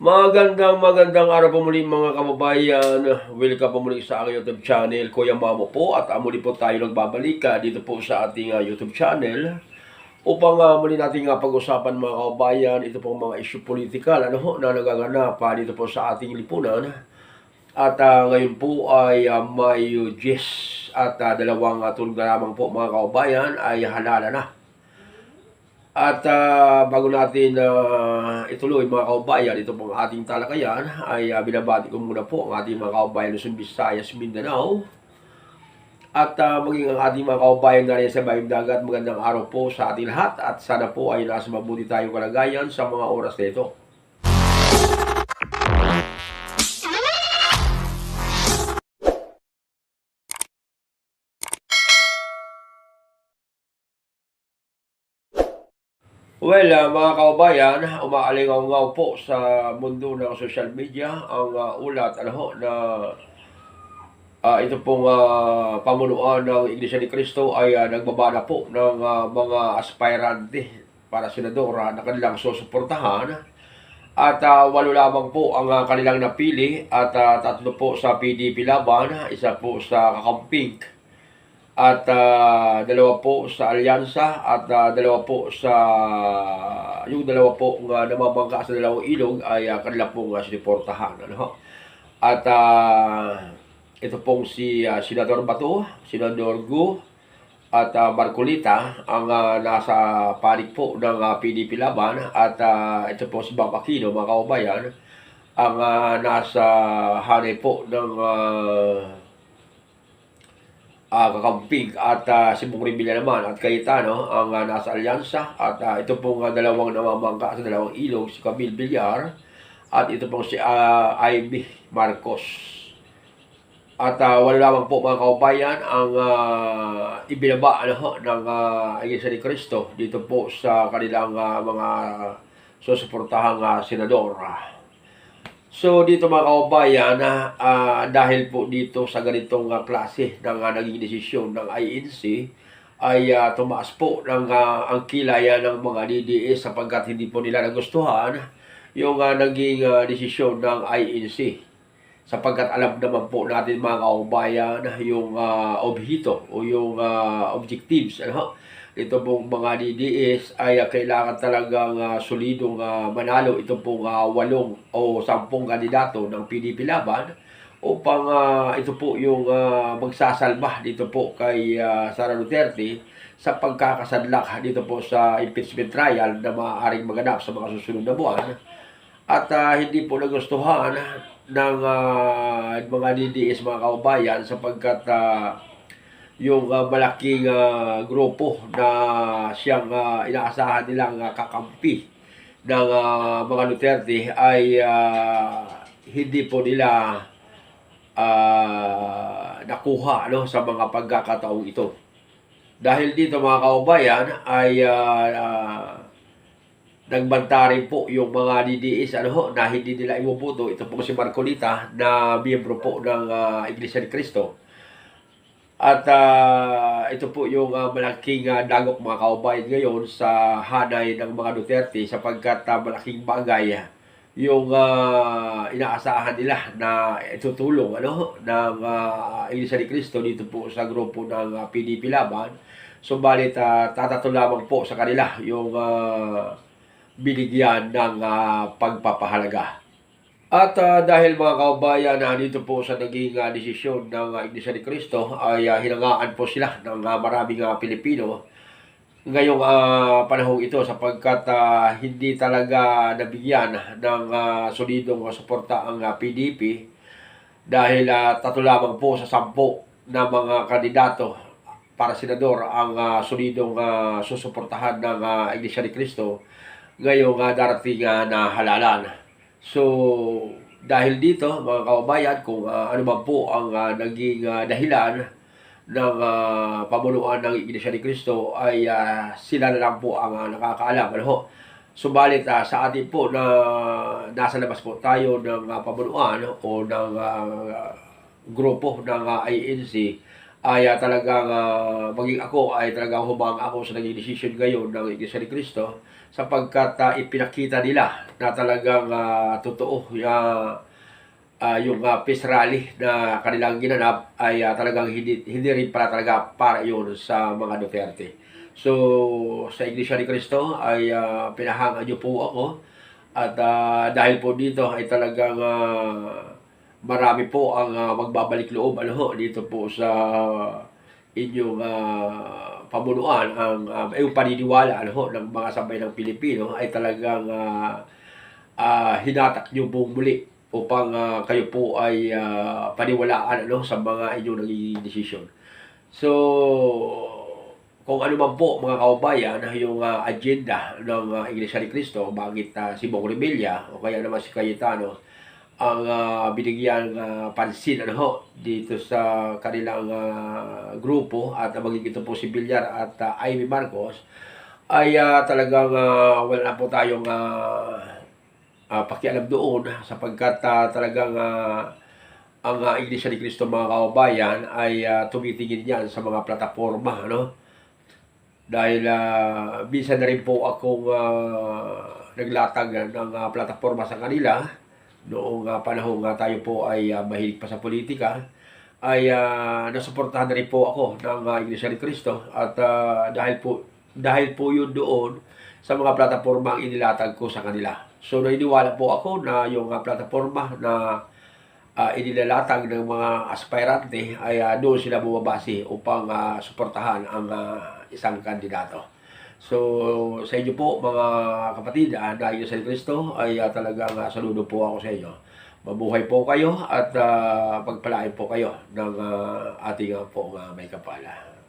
Magandang magandang araw po muli mga kababayan. Welcome po muli sa aking YouTube channel, Kuya Mamo po. At uh, muli po tayo nagbabalik ah, dito po sa ating ah, YouTube channel. Upang ah, muli natin nga pag-usapan mga kababayan, ito pong mga issue political ano, ho, na nagaganap ah, dito po sa ating lipunan. At ah, ngayon po ay uh, Mayo 10 at ah, dalawang uh, tulog na lamang po mga kababayan ay halala na. At ah, bago natin ah, ituloy mga kaubayan, ito pong ating talakayan, ay uh, binabati ko muna po ang ating mga kaubayan Luzon, Visayas, Mindanao. At ah, maging ang ating mga kaubayan na rin sa bayong dagat, magandang araw po sa ating lahat at sana po ay nasa mabuti tayong kalagayan sa mga oras na ito. Well, ah, mga kaubayan, umaalingaw po sa mundo ng social media ang ah, ulat ano ho, na ah, ito pong ah, pamunuan ng Iglesia ni Cristo ay ah, nagbabana po ng ah, mga aspirante para senadora na kanilang susuportahan. At ah, walo lamang po ang ah, kanilang napili at ah, tatlo po sa PDP laban, isa po sa Kakamping at ah, dalawa po sa alyansa at ah, dalawa po sa yung dalawa po nga namamangka sa dalawang ilog ay uh, kanila pong uh, siniportahan ano at ah, ito pong si ah, Senador Bato, Senador Gu at ah, Marcolita ang ah, nasa panig po ng ah, PDP laban at ah, ito po si Bang Aquino mga kaubayan ang ah, nasa hanay po ng ah, uh, Kakampig at uh, si Bong Revilla naman at Cayetano ang uh, nasa alyansa at uh, ito pong uh, dalawang namamangka sa dalawang ilog si Camille Villar at ito pong si uh, Ivy Marcos at uh, wala lamang po mga kaubayan ang uh, ibinaba ano, ng uh, Iglesia ni Cristo dito po sa kanilang uh, mga susuportahang uh, senador. So dito mga kaubayan, ah, dahil po dito sa ganitong ah, klase ng ah, naging desisyon ng INC, ay ah, tumaas po ng ah, ang kilaya ng mga DDS sapagkat hindi po nila nagustuhan yung ah, naging ah, desisyon ng INC. Sapagkat alam naman po natin mga kaubayan yung ah, obhito o yung ah, objectives ano, ito pong mga DDS ay uh, kailangan talagang uh, solidong uh, manalo. Ito pong uh, walong o sampung kandidato ng PDP laban upang uh, ito po yung uh, magsasalba dito po kay uh, Sara Duterte sa pagkakasadlak dito po sa impeachment trial na maaaring maganap sa mga susunod na buwan. At uh, hindi po nagustuhan ng uh, mga DDS mga kaubayan sapagkat uh, yung uh, malaking uh, grupo na siyang uh, inaasahan nilang uh, kakampi ng uh, mga Duterte ay uh, hindi po nila uh, nakuha no, sa mga pagkakataong ito. Dahil dito mga kaubayan ay uh, uh, nagbanta rin po yung mga DDS ano na hindi nila imubuto. Ito po si Marcolita na miyembro po ng uh, Iglesia ni Cristo at uh, ito po yung uh, malaking uh, dagok mga kaubayan ngayon sa hanay ng mga Duterte sapagkat uh, malaking bagay yung uh, inaasahan nila na itutulong ano, ng uh, Iglesia ni Cristo dito po sa grupo ng uh, PDP Laban. Subalit uh, tatato lamang po sa kanila yung uh, binigyan ng uh, pagpapahalaga. At uh, dahil mga kaubayan na uh, dito po sa naging uh, desisyon ng uh, Iglesia ni Cristo ay uh, hinangaan po sila ng uh, maraming uh, Pilipino ngayong uh, panahong ito sapagkat uh, hindi talaga nabigyan ng uh, solidong suporta ang uh, PDP dahil uh, tatlo lamang po sa sampo na mga kandidato para senador ang uh, solidong uh, susuportahan ng uh, Iglesia ni Cristo ngayong uh, darating uh, na halalan. So, dahil dito, mga kababayan, kung uh, ano man po ang uh, naging uh, dahilan ng uh, pamunuan ng Iglesia ni Cristo ay uh, sila na lang po ang uh, nakakaalam. Ano ho? Subalit uh, sa atin po na nasa labas po tayo ng uh, pamunuan o ng uh, grupo ng uh, INC ay ah, talagang ah, maging ako ay talagang humanga ako sa naging decision ngayon ng Iglesia ni Cristo sapagkat ah, ipinakita nila na talagang ah, totoo ah, ah, yung uh, peace rally na kanilang ginanap ay ah, talagang hindi, hindi rin para talaga para yun sa mga Duterte. So, sa Iglesia ni Cristo ay uh, pinahangan niyo po ako at ah, dahil po dito ay talagang ah, marami po ang ah, magbabalik loob ano dito po sa inyong ah, pamunuan ang uh, yung paniniwala ano ng mga sabay ng Pilipino ay talagang ah, ah, hinatak niyo pong muli upang ah, kayo po ay ah, paniwalaan ano sa mga inyong naging desisyon. So, kung ano man po mga kaubayan yung ah, agenda ng ah, Iglesia ni Cristo, bakit ah, si Bong Revilla o kaya naman si Cayetano ang ah, binigyan ah, pansin ano ho, dito sa kanilang ah, grupo at uh, maging ito po si Villar at ah, Amy Marcos ay ah, talagang ah, wala na po tayong ah, ah, pakialam doon sapagkat ah, talagang ah, ang ah, Iglesia ni Cristo mga kaubayan ay ah, tumitingin yan sa mga plataforma ano? Dahil uh, minsan na rin po akong ah, naglatag ng ah, plataforma sa kanila noong uh, panahon nga tayo po ay ah, mahilig pa sa politika ay ah, nasuportahan na rin po ako ng ah, Iglesia ni Cristo at ah, dahil po dahil po yun doon sa mga plataforma ang inilatag ko sa kanila. So naniniwala po ako na yung ah, plataforma na uh, inilalatag ng mga aspirante ay ah, doon sila bumabase upang ah, suportahan ang ah, isang kandidato. So, sa inyo po, mga kapatid, uh, dahil sa Kristo, ay ah, talagang uh, saludo po ako sa inyo. Mabuhay po kayo at uh, pagpalain po kayo ng ah, ating uh, po uh, may kapala.